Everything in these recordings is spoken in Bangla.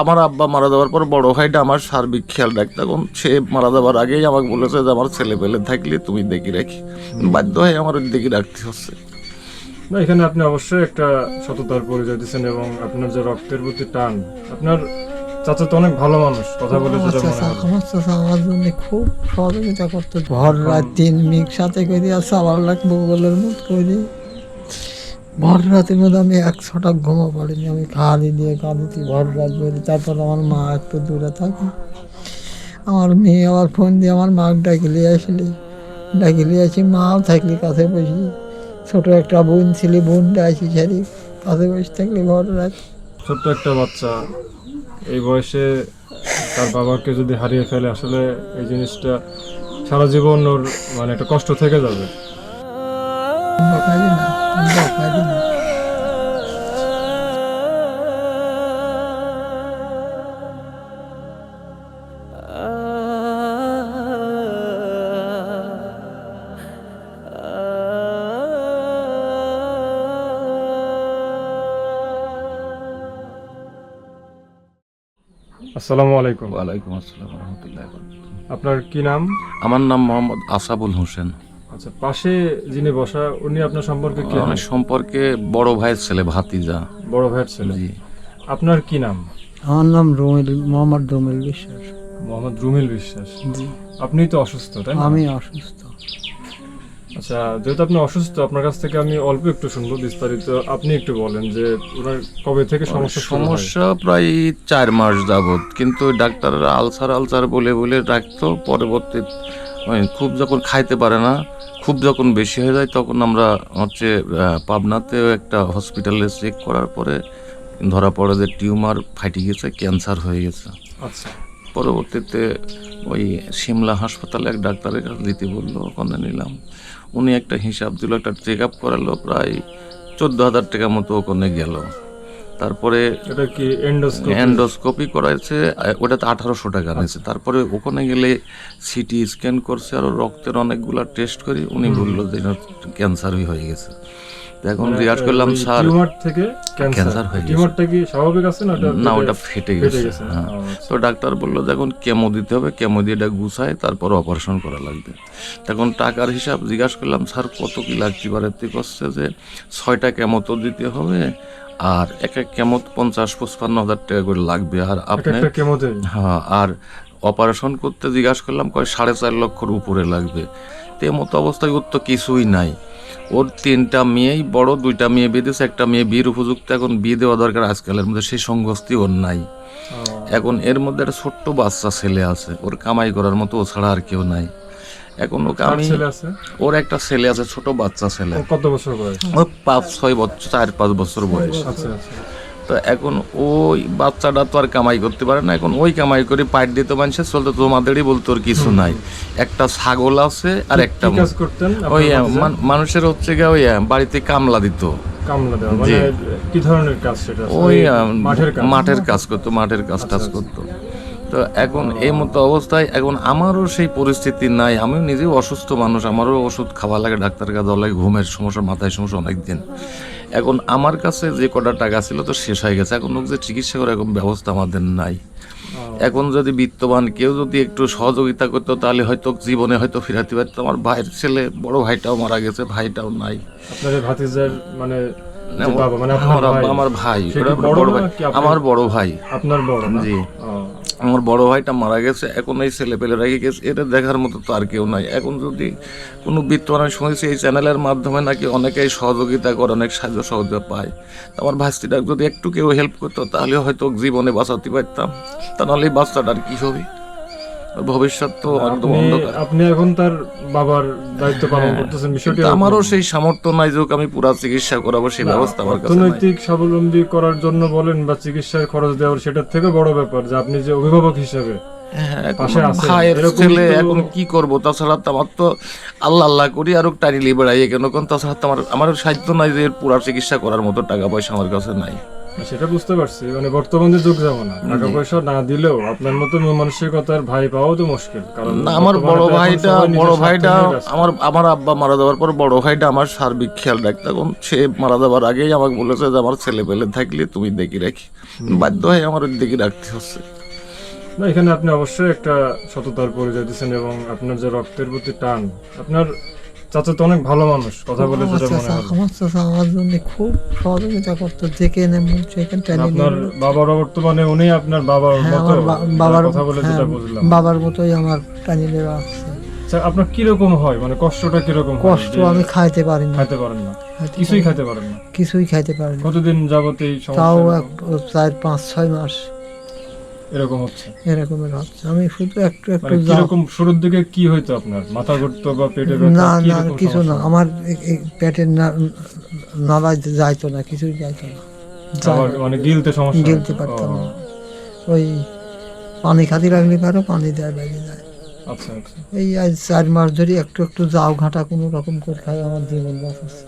আমার আব্বা মারা যাওয়ার পর বড় ভাইটা আমার সার্বিক খেয়াল রাখতো এখন। সে মারা যাওয়ার আগেই আমাকে বলেছে যে আমার ছেলে পেলে থাকলে তুমি দেখি রাখি। বাধ্য হয়ে আমার দেখি রাখতে হচ্ছে। না এখানে আপনি অবশ্যই একটা সততার পরিচয় দিচ্ছেন এবং আপনার যে রক্তের প্রতি টান আপনার চাচা তো অনেক ভালো মানুষ কথা বলে যেটা মনে হয়। আমার চাচা আমার জন্য খুব সহযোগিতা করতো ভর রাত তিন মিক সাথে করে আর সাবার লাগবো বলের মত করে। ভর রাতের মধ্যে আমি এক ছটা ঘুমো পারিনি, আমি খালি দিয়ে কাঁদিতি ভর রাত বেরি তারপর আমার মা একটু দূরে থাকে। আমার মেয়ে আবার ফোন দিয়ে আমার মা আসলি। ডাকি লিয়ে আসি মাও থাকলি কাছে বসি। ছোট একটা বোন ছিলি, বোনটা আসি সারি কাছে বসে থাকলি ভর রাত। ছোট্ট একটা বাচ্চা, এই বয়সে তার বাবাকে যদি হারিয়ে ফেলে, আসলে এই জিনিসটা সারা জীবন ওর মানে একটা কষ্ট থেকে যাবে। না না আসসালামু আলাইকুম। ওয়ালাইকুম আসসালাম রহমতুল্লাহ আপনার কি নাম? আমার নাম মোহাম্মদ আসাবুল হোসেন। আচ্ছা পাশে যিনি বসা উনি আপনার সম্পর্কে কি? আমার সম্পর্কে বড় ভাইয়ের ছেলে ভাতিজা। বড় ভাইয়ের ছেলে? জি। আপনার কি নাম? আমার নাম রুমিল মোহাম্মদ রুমিল বিশ্বাস। মোহাম্মদ রুমিল বিশ্বাস। আপনি তো অসুস্থ তাই আমি অসুস্থ। আচ্ছা যেহেতু আপনি অসুস্থ আপনার কাছ থেকে আমি অল্প একটু শুনব বিস্তারিত। আপনি একটু বলেন যে ওনার কবে থেকে সমস্যা সমস্যা প্রায় চার মাস যাবত কিন্তু ডাক্তাররা আলসার আলসার বলে বলে রাখতো পরবর্তী খুব যখন খাইতে পারে না খুব যখন বেশি হয়ে যায় তখন আমরা হচ্ছে পাবনাতেও একটা হসপিটালে চেক করার পরে ধরা পড়ে যে টিউমার ফাইটে গেছে ক্যান্সার হয়ে গেছে। আচ্ছা। পরবর্তীতে ওই সিমলা হাসপাতালে এক ডাক্তারের কাছে দিতে বলল ওখানে নিলাম। উনি একটা হিসাব দিল একটা চেক আপ করালো প্রায় চোদ্দ হাজার টাকা মতো ওখানে গেল। তারপরে এটা কি এন্ডোস্কোপি এন্ডোস্কোপি করাইছে ওটা ওটাতে আঠারোশো টাকা নিয়েছে। তারপরে ওখানে গেলে সিটি স্ক্যান করছে আর রক্তের অনেকগুলা টেস্ট করি উনি বলল যে ক্যান্সারই হয়ে গেছে। এখন জিজ্ঞাসা করলাম স্যার টিউমার থেকে ক্যান্সার হয়ে। টিউমারটা কি স্বাভাবিক আছে না ওটা না ওটা ফেটে গেছে হ্যাঁ। আচ্ছা। তো ডাক্তার বলল দেখুন কেমো দিতে হবে কেমো দিয়ে এটা গুছায় তারপর অপারেশন করা লাগবে। তখন টাকার হিসাব জিজ্ঞাসা করলাম স্যার কত কি লাগতে পারে? তে করছে যে ছয়টা কেমো তো দিতে হবে আর এক এক কেমো পঞ্চাশ পঁচপান্ন হাজার টাকা করে লাগবে। আর এক আপনি হ্যাঁ আর অপারেশন করতে জিজ্ঞাসা করলাম কয় সাড়ে চার লক্ষর উপরে লাগবে। তে মতো অবস্থায় ওর তো কিছুই নাই। ওর তিনটা মেয়েই বড় দুইটা মেয়ে বেঁধেছে একটা মেয়ে বিয়ের উপযুক্ত এখন বিয়ে দেওয়া দরকার আজকালের মধ্যে সেই সংঘস্থি ওর নাই। এখন এর মধ্যে একটা ছোট্ট বাচ্চা ছেলে আছে ওর কামাই করার মতো ও ছাড়া আর কেউ নাই। এখন ওকে আমি ছেলে আছে? ওর একটা ছেলে আছে ছোট বাচ্চা ছেলে। কত বছর বয়স? ও পাঁচ ছয় বছর চার পাঁচ বছর বয়স। আচ্ছা আচ্ছা। তো এখন ওই বাচ্চাটা তো আর কামাই করতে পারে না। এখন ওই কামাই করে পাইট দিতে মানুষের চলতে তোমাদেরই বলতো আর কিছু নাই। একটা ছাগল আছে আর একটা ওই? মান- মানুষের হচ্ছে গিয়ে ওই বাড়িতে কামলা দিত। কামলা দেওয়া মানে কি ধরনের কাজ সেটা? ওই মাঠের কাজ করতো মাঠের কাজ টাজ আচ্ছা। করতো। তো এখন এই মতো অবস্থায় এখন আমারও সেই পরিস্থিতি নাই। আমিও নিজেও অসুস্থ মানুষ আমারও ওষুধ খাওয়া লাগে ডাক্তার কাছে যাওয়া লাগে ঘুমের সমস্যা মাথায় সমস্যা অনেক দিন এখন আমার কাছে যে কটা টাকা ছিল তো শেষ হয়ে গেছে। এখন ওকে যে চিকিৎসা করার এখন ব্যবস্থা আমাদের নাই। এখন যদি বিত্তবান কেউ যদি একটু সহযোগিতা করতো তাহলে হয়তো জীবনে হয়তো ফিরাতে পারতো। আমার ভাইয়ের ছেলে বড় ভাইটাও মারা গেছে ভাইটাও নাই। ভাতিজার মানে মানে আমার ভাই, আমার বড় ভাই আপনার? আমার বড় ভাই। আপনার বড় জি। আমার বড় ভাইটা মারা গেছে, এখন এই ছেলে পেলে রেখে গেছে, এটা দেখার মতো তো আর কেউ নাই। এখন যদি কোনো বৃত্তমান আমি শুনেছি এই চ্যানেলের মাধ্যমে নাকি অনেকেই সহযোগিতা করে, অনেক সাহায্য সহযোগিতা পায় আমার ভাস্তিটা যদি একটু কেউ হেল্প করতো, তাহলে হয়তো জীবনে বাঁচাতে পারতাম। তা নাহলে এই আর কী হবে? ভবিষ্যৎ তো একদম আপনি অন্ধকার। আপনি এখন তার বাবার দায়িত্ব পালন করতেছেন বিষয়টি আমারও সেই সামর্থ্য নাই যে আমি পুরা চিকিৎসা করাবো সেই ব্যবস্থা আমার কাছে অর্থনৈতিক স্বাবলম্বী করার জন্য বলেন বা চিকিৎসার খরচ দেওয়ার সেটার থেকে বড় ব্যাপার যে আপনি যে অভিভাবক হিসেবে হ্যাঁ, ভাইয়ের ছেলে এখন কি করব? তাছাড়া তো আমার তো আল্লাহ আল্লাহ করি আর টানি কেন কোন তাছাড়া আমার আমার সাহিত্য নাই যে পুরা চিকিৎসা করার মতো টাকা পয়সা আমার কাছে নাই। সেটা বুঝতে পারছি। মানে বর্তমান যে যুগ যেমন টাকা পয়সা না দিলেও আপনার মতো মানসিকতার ভাই পাওয়াও তো মুশকিল। কারণ না আমার বড় ভাইটা বড় ভাইটা আমার আমার আব্বা মারা যাওয়ার পর বড় ভাইটা আমার সার্বিক খেয়াল রাখতো এখন। সে মারা যাওয়ার আগেই আমাকে বলেছে যে আমার ছেলে পেলে থাকলে তুমি দেখি রাখি। বাধ্য হয়ে আমার দেখি রাখতে হচ্ছে। না এখানে আপনি অবশ্যই একটা সততার পরিচয় দিচ্ছেন এবং আপনার যে রক্তের প্রতি টান আপনার চাচা তো অনেক ভালো মানুষ কথা বলে আমার যেটা মনে চাচা আমার চাচা আমার জন্য খুব সহযোগিতা করতো দেখে এনে মুখ সেখানে টেনে আপনার বাবার বর্তমানে উনি আপনার বাবার হ্যাঁ, মতো বাবার কথা বলে হ্যাঁ, যেটা বুঝলাম। বাবার মতোই আমার টানি নিয়ে আসছে আচ্ছা, আপনার কীরকম হয়? মানে কষ্টটা কীরকম কষ্ট আমি খাইতে পারি না। খাইতে পারেন না। কিছুই খাইতে পারেন না। কিছুই খাইতে পারি না। কতদিন যাবত এই তাও সমস্যা এক চার পাঁচ ছয় মাস। এরকম হচ্ছে? এরকমের হচ্ছে। আমি শুধু একটু একটু মানে যাও কীরকম শুরুর দিকে কি হইতো আপনার? মাথা ঘুরতো বা পেটে না না কিছু না। আমার এই- পেটের না- নালায় যাইতো না কিছুই যাইতো না। মানে গিলতে সমস্যা? গিলতে পারতাম না। ওই পানি খাতে রাখলে পারো পানি দেয় বাইরে যায়। আচ্ছা আচ্ছা। এই আজ চার মাস ধরে একটু একটু যাও ঘাটা কোনো রকম করে খাই আমার জীবন বাঁচাচ্ছে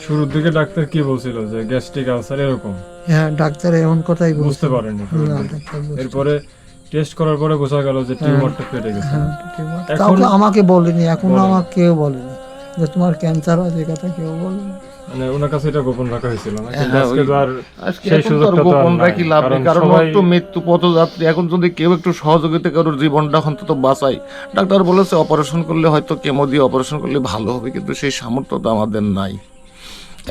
শুরুর দিকে ডাক্তার কি বলছিল? যে গ্যাস্ট্রিক আলসার এরকম। হ্যাঁ ডাক্তার এমন কথাই বুঝতে পারেননি শুরুর না দিকে। ডাক্তার বুঝতে- এরপরে টেস্ট করার পরে বোঝা গেল যে টিউমারটা ফেটে গেছে। হ্যাঁ। এখন- আমাকে বলেনি এখনও আমাকে কেউ বলেনি যে তোমার ক্যান্সার কথা কেউ বলেনি। মানে ওনার কাছে এটা গোপন রাখা হয়েছিল না? হ্যাঁ, আজকে আর সেই এখন তো আর সুযোগটা গোপন রাখি লাভ নেই কারণ কারণ তো মৃত্যু পথযাত্রী। এখন যদি কেউ একটু সহযোগিতা কারোর জীবনটা অন্তত বাঁচাই। ডাক্তার বলেছে অপারেশন করলে হয়তো কেমো দিয়ে অপারেশন করলে ভালো হবে কিন্তু সেই সামর্থ্য তো আমাদের নাই।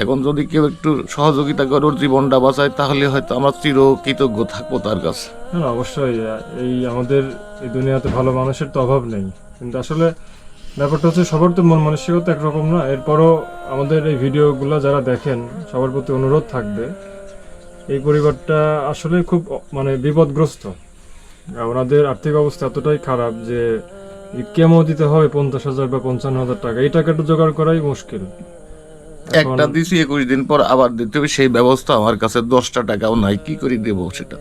এখন যদি কেউ একটু সহযোগিতা করে ওর জীবনটা বাঁচায় তাহলে হয়তো আমরা চির কৃতজ্ঞ থাকব তার কাছে। না, অবশ্যই এই আমাদের এই দুনিয়াতে ভালো মানুষের তো অভাব নেই। কিন্তু আসলে ব্যাপারটা হচ্ছে সবার তো মন মানসিকতা একরকম না। এরপরও আমাদের এই ভিডিওগুলো যারা দেখেন সবার প্রতি অনুরোধ থাকবে। এই পরিবারটা আসলে খুব মানে বিপদগ্রস্ত। ওনাদের আর্থিক অবস্থা এতটাই খারাপ যে কেমো দিতে হবে পঞ্চাশ হাজার বা পঞ্চান্ন হাজার টাকা। এই টাকাটা জোগাড় করাই মুশকিল। একটা দিছি একুশ দিন পর আবার দিতে হবে সেই ব্যবস্থা আমার কাছে দশটা টাকাও নাই কি করে দেবো সেটা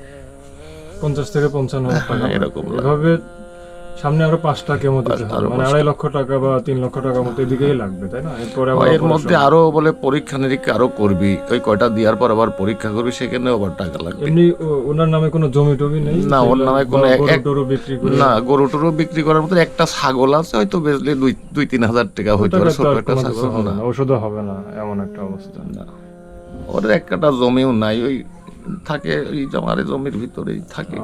পঞ্চাশ থেকে পঞ্চান্ন টাকা হ্যাঁ, এরকম। এভাবে সামনে আরও দিতে হবে আরও মানে আড়াই লক্ষ টাকা বা তিন লক্ষ টাকার মতো এদিকেই লাগবে তাই না? এরপরে এর মধ্যে আরও বলে পরীক্ষা নিরীক্ষা আরও করবি ওই কয়টা দেওয়ার পর আবার পরীক্ষা করবি সেখানে আবার টাকা লাগবে। এমনি ওনার নামে কোনো জমি টমি নেই? না, ওর নামে কোনো গরু- বিক্রি করে? না গরু টরু বিক্রি করার মতো একটা ছাগল আছে হয়তো বেচলে দুই দুই তিন হাজার টাকা হইতো টাকা তো ছোট একটা ছাগল না। ওষুধও হবে না এমন একটা অবস্থা। না। ওর একটা জমিও নাই ওই থাকে ওই আমার জমির ভিতরেই থাকে।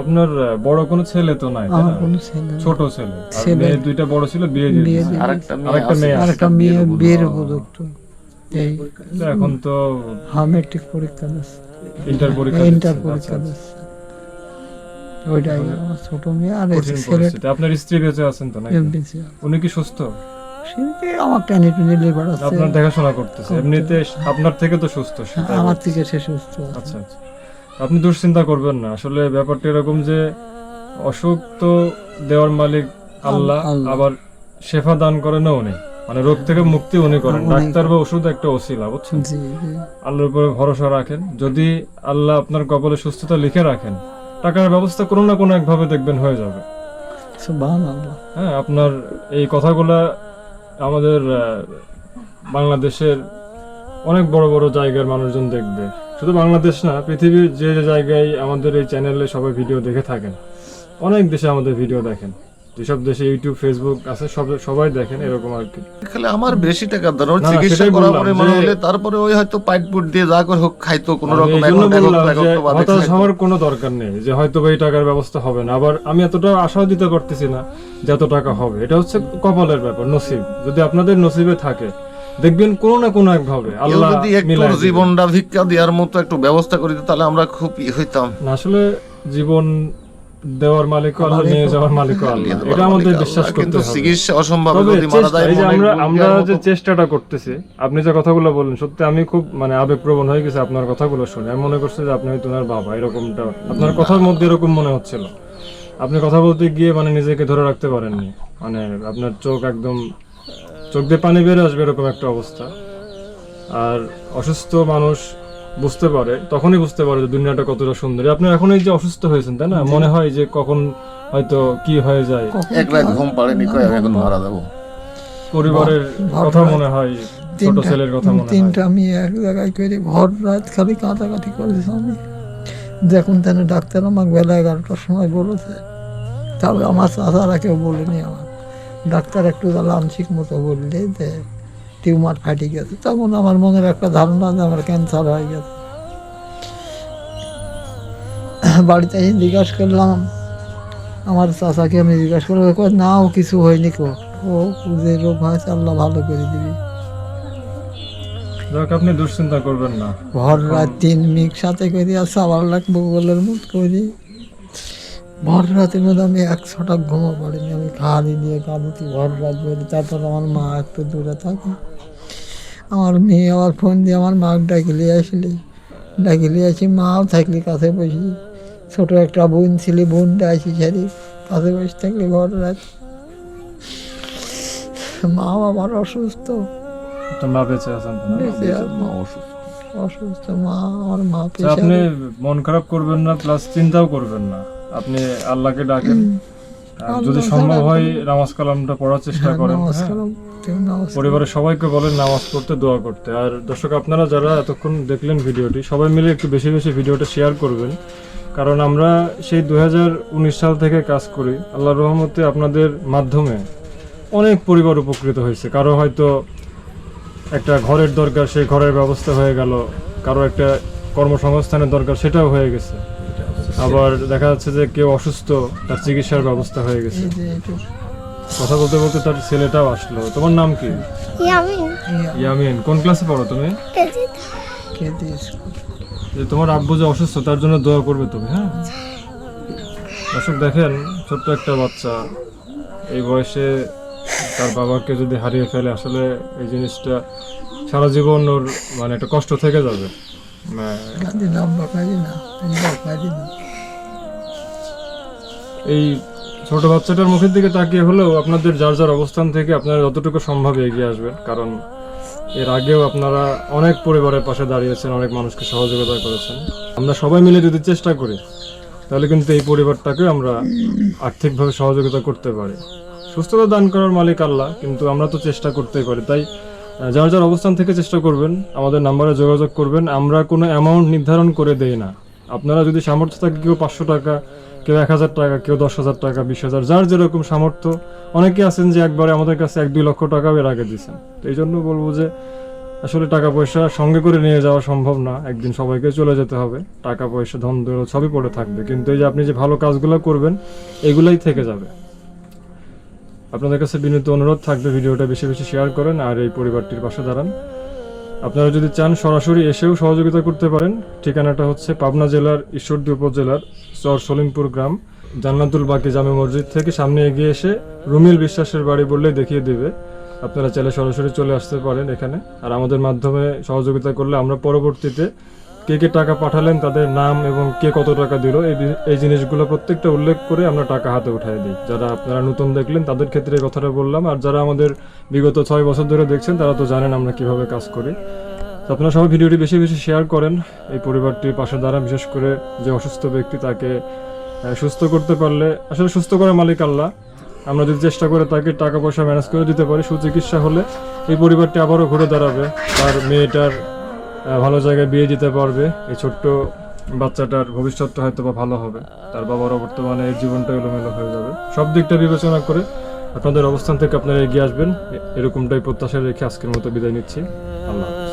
আপনার বড় কোনো ছেলে তো নাই আমার কোনো ছেলে ছোট ছেলে। মেয়ে দুইটা বড় ছিল বিয়ে দিয়ে দিয়েছে। আরেকটা মেয়ে আরেকটা মেয়ে আর একটা মেয়ে বিয়ের এই এখন তো হ্যাঁ মেট্রিক পরীক্ষা দিচ্ছে। ইন্টার পরীক্ষা ইন্টার পরীক্ষা আচ্ছা, দিচ্ছে। ওইটাই আমার ছোট মেয়ে আর ছেলে আপনার স্ত্রী বেঁচে আছেন তো নাকি? উনি কি সুস্থ? সে আমার টেনে টুনে লেবার আছে। আপনার দেখাশোনা করতেছে। এমনিতে আপনার থেকে তো সুস্থ আমার থেকে সে সুস্থ আচ্ছা আচ্ছা। আপনি দুশ্চিন্তা করবেন না। আসলে ব্যাপারটা এরকম যে অসুখ তো দেওয়ার মালিক আল্লাহ। আবার শেফা দান করেন উনি। মানে রোগ থেকে মুক্তি উনি করেন। ডাক্তার বা ওষুধ একটা ওসিলা বুঝছেন? আল্লাহর উপরে ভরসা রাখেন। যদি আল্লাহ আপনার কপালে সুস্থতা লিখে রাখেন টাকার ব্যবস্থা কোনো না কোনো একভাবে দেখবেন হয়ে যাবে। হ্যাঁ আপনার এই কথাগুলা আমাদের বাংলাদেশের অনেক বড় বড় জায়গার মানুষজন দেখবে। শুধু বাংলাদেশ না পৃথিবীর যে যে জায়গায় আমাদের এই চ্যানেলে সবাই ভিডিও দেখে থাকেন অনেক দেশে আমাদের ভিডিও দেখেন। যেসব দেশে ইউটিউব ফেসবুক আছে সব সবাই দেখেন এরকম আর কি। খালি আমার বেশি টাকা ওর চিকিৎসা করা পরে মনে হলে তারপরে ওই হয়তো পাইট পুট দিয়ে যা করে হোক খাইতো কোনো রকম এখন হতাশ হওয়ার কোনো দরকার নেই যে হয়তো এই টাকার ব্যবস্থা হবে না। আবার আমি এতটা আশাও দিতে পারতেছি না যে এত টাকা হবে। এটা হচ্ছে কপালের ব্যাপার নসিব। যদি আপনাদের নসিবে থাকে দেখবেন কোনো না কোনো একভাবে আল্লাহ যদি একটু জীবনটা ভিক্ষা দেওয়ার মতো একটু ব্যবস্থা করে দিত তাহলে আমরা খুব ই হইতাম। আসলে জীবন দেওয়ার মালিক আল্লাহ নিয়ে যাওয়ার মালিক আল্লাহ। এটা আমাদের বিশ্বাস করতে কিন্তু হবে। চিকিৎসা অসম্ভব যদি মারা যায় আমরা আমরা যে চেষ্টাটা করতেছি আপনি যে কথাগুলো বললেন সত্যি আমি খুব মানে আবেগপ্রবণ হয়ে গেছে আপনার কথাগুলো শুনে। আমি মনে করছি যে আপনি হয়তো ওনার বাবা এরকমটা। আপনার কথার মধ্যে এরকম মনে হচ্ছিল। আপনি কথা বলতে গিয়ে মানে নিজেকে ধরে রাখতে পারেননি। মানে আপনার চোখ একদম চোখ দিয়ে পানি বের আসবে এরকম একটা অবস্থা। আর অসুস্থ মানুষ বুঝতে পারে তখনই বুঝতে পারে যে দুনিয়াটা কতটা সুন্দর। আপনি এখন এই যে অসুস্থ হয়েছেন তাই না? মনে হয় যে কখন হয়তো কি হয়ে যায়। এক রাত ঘুম পাড়েনি কয় এখন মারা যাব? পরিবারের কথা মনে হয় ছোট ছেলের কথা মনে হয়। তিনটা আমি এক জায়গায় করে ভর রাত খালি কাটাকাটি করেছি আমি। দেখুন তেন ডাক্তার আমাকে বেলা এগারোটার সময় বলেছে তবে আমার চাচারা কেউ বলেনি আমার ডাক্তার একটু আংশিক মতো বললে যে টিউমার ফাটি গেছে। তখন আমার মনের একটা ধারণা যে আমার ক্যান্সার হয়ে গেছে। বাড়িতে এসে জিজ্ঞাসা করলাম আমার চাচাকে আমি জিজ্ঞাসা করলাম না ও কিছু হয়নি কো। ও যে রোগ হয়েছে আল্লাহ ভালো করে দিবি। যাক আপনি দুশ্চিন্তা করবেন না। ভর রাত তিন মিক সাথে করি আর সাবার লাগবো বলের মত করি। ভর রাতের মধ্যে আমি এক ছটাক ঘুমো পারিনি আমি খালি দিয়ে কাঁদুতি ভর রাত বেরি তারপর আমার মা একটু দূরে থাকে। আমার মেয়ে আবার ফোন দিয়ে আমার মাকে ডাকিলে আসলি। ডাকিলে আসি মাও থাকলি কাছে বসি। ছোট একটা বোন ছিলি বোনটা আসি সারি কাছে বসে থাকলে ভর রাত মাও আমার অসুস্থ। তো মা বেঁচে আছেন বেঁচে আর মা মা অসুস্থ। অসুস্থ মা আমার মা আপনি মন খারাপ করবেন না প্লাস চিন্তাও করবেন না। আপনি আল্লাহকে ডাকেন। যদি সম্ভব হয় নামাজ কালামটা পড়ার চেষ্টা করেন হ্যাঁ? কেউ নামাজ পরিবারের সবাইকে বলেন নামাজ পড়তে দোয়া করতে। আর দর্শক আপনারা যারা এতক্ষণ দেখলেন ভিডিওটি সবাই মিলে একটু বেশি বেশি ভিডিওটা শেয়ার করবেন। কারণ আমরা সেই দুই হাজার উনিশ সাল থেকে কাজ করি। আল্লাহর রহমতে আপনাদের মাধ্যমে অনেক পরিবার উপকৃত হয়েছে। কারও হয়তো একটা ঘরের দরকার সেই ঘরের ব্যবস্থা হয়ে গেল। কারও একটা কর্মসংস্থানের দরকার সেটাও হয়ে গেছে। আবার দেখা যাচ্ছে যে কেউ অসুস্থ তার চিকিৎসার ব্যবস্থা হয়ে গেছে। কথা বলতে বলতে তার ছেলেটাও আসলো। তোমার নাম কি? ইয়ামিন। কোন ক্লাসে পড়ো তুমি? যে তোমার আব্বু যে অসুস্থ তার জন্য দোয়া করবে তুমি হ্যাঁ? দর্শক দেখেন ছোট্ট একটা বাচ্চা। এই বয়সে তার বাবাকে যদি হারিয়ে ফেলে আসলে এই জিনিসটা সারা জীবন ওর মানে একটা কষ্ট থেকে যাবে। না। এই ছোট বাচ্চাটার মুখের দিকে তাকিয়ে হলেও আপনাদের যার যার অবস্থান থেকে আপনারা যতটুকু সম্ভব এগিয়ে আসবেন। কারণ এর আগেও আপনারা অনেক পরিবারের পাশে দাঁড়িয়েছেন, অনেক মানুষকে সহযোগিতা করেছেন। আমরা সবাই মিলে যদি চেষ্টা করি, তাহলে কিন্তু এই পরিবারটাকে আমরা আর্থিকভাবে সহযোগিতা করতে পারি। সুস্থতা দান করার মালিক আল্লাহ, কিন্তু আমরা তো চেষ্টা করতেই পারি। তাই যার যার অবস্থান থেকে চেষ্টা করবেন, আমাদের নাম্বারে যোগাযোগ করবেন। আমরা কোনো অ্যামাউন্ট নির্ধারণ করে দেই না। আপনারা যদি সামর্থ্য থাকে কেউ পাঁচশো টাকা, কেউ এক হাজার টাকা, কেউ দশ হাজার টাকা, বিশ হাজার, যার যেরকম সামর্থ্য। অনেকে আছেন যে একবারে আমাদের কাছে এক দুই লক্ষ টাকাও এর আগে দিয়েছেন। তো এই জন্য বলব যে, আসলে টাকা পয়সা সঙ্গে করে নিয়ে যাওয়া সম্ভব না। একদিন সবাইকে চলে যেতে হবে। টাকা পয়সা, ধন, দৌলত সবই পড়ে থাকবে। কিন্তু এই যে আপনি যে ভালো কাজগুলো করবেন, এগুলাই থেকে যাবে। আপনাদের কাছে বিনীত অনুরোধ থাকবে ভিডিওটা বেশি বেশি শেয়ার করেন আর এই পরিবারটির পাশে দাঁড়ান। আপনারা যদি চান সরাসরি এসেও সহযোগিতা করতে পারেন, ঠিকানাটা হচ্ছে পাবনা জেলার ঈশ্বরদী উপজেলার চর সলিমপুর গ্রাম, জান্নাতুল বাকি জামে মসজিদ থেকে সামনে এগিয়ে এসে রুমিল বিশ্বাসের বাড়ি বললে দেখিয়ে দেবে। আপনারা চাইলে সরাসরি চলে আসতে পারেন এখানে। আর আমাদের মাধ্যমে সহযোগিতা করলে আমরা পরবর্তীতে কে কে টাকা পাঠালেন, তাদের নাম এবং কে কত টাকা দিল, এই জিনিসগুলো প্রত্যেকটা উল্লেখ করে আমরা টাকা হাতে উঠাই দিই। যারা আপনারা নতুন দেখলেন, তাদের ক্ষেত্রে এই কথাটা বললাম। আর যারা আমাদের বিগত ছয় বছর ধরে দেখছেন, তারা তো জানেন আমরা কীভাবে কাজ করি। আপনারা সবাই ভিডিওটি বেশি বেশি শেয়ার করেন। এই পরিবারটির পাশে দ্বারা বিশেষ করে যে অসুস্থ ব্যক্তি তাকে সুস্থ করতে পারলে, আসলে সুস্থ করার মালিক আল্লাহ। আমরা যদি চেষ্টা করে তাকে টাকা পয়সা ম্যানেজ করে দিতে পারি, সুচিকিৎসা হলে এই পরিবারটি আবারও ঘুরে দাঁড়াবে। তার মেয়েটার ভালো জায়গায় বিয়ে দিতে পারবে। এই ছোট্ট বাচ্চাটার ভবিষ্যৎটা হয়তো বা ভালো হবে। তার বাবারও বর্তমানে এর জীবনটা এলোমেলো হয়ে যাবে। সব দিকটা বিবেচনা করে আপনাদের অবস্থান থেকে আপনারা এগিয়ে আসবেন। এরকমটাই প্রত্যাশা রেখে আজকের মতো বিদায় নিচ্ছি। আল্লাহ।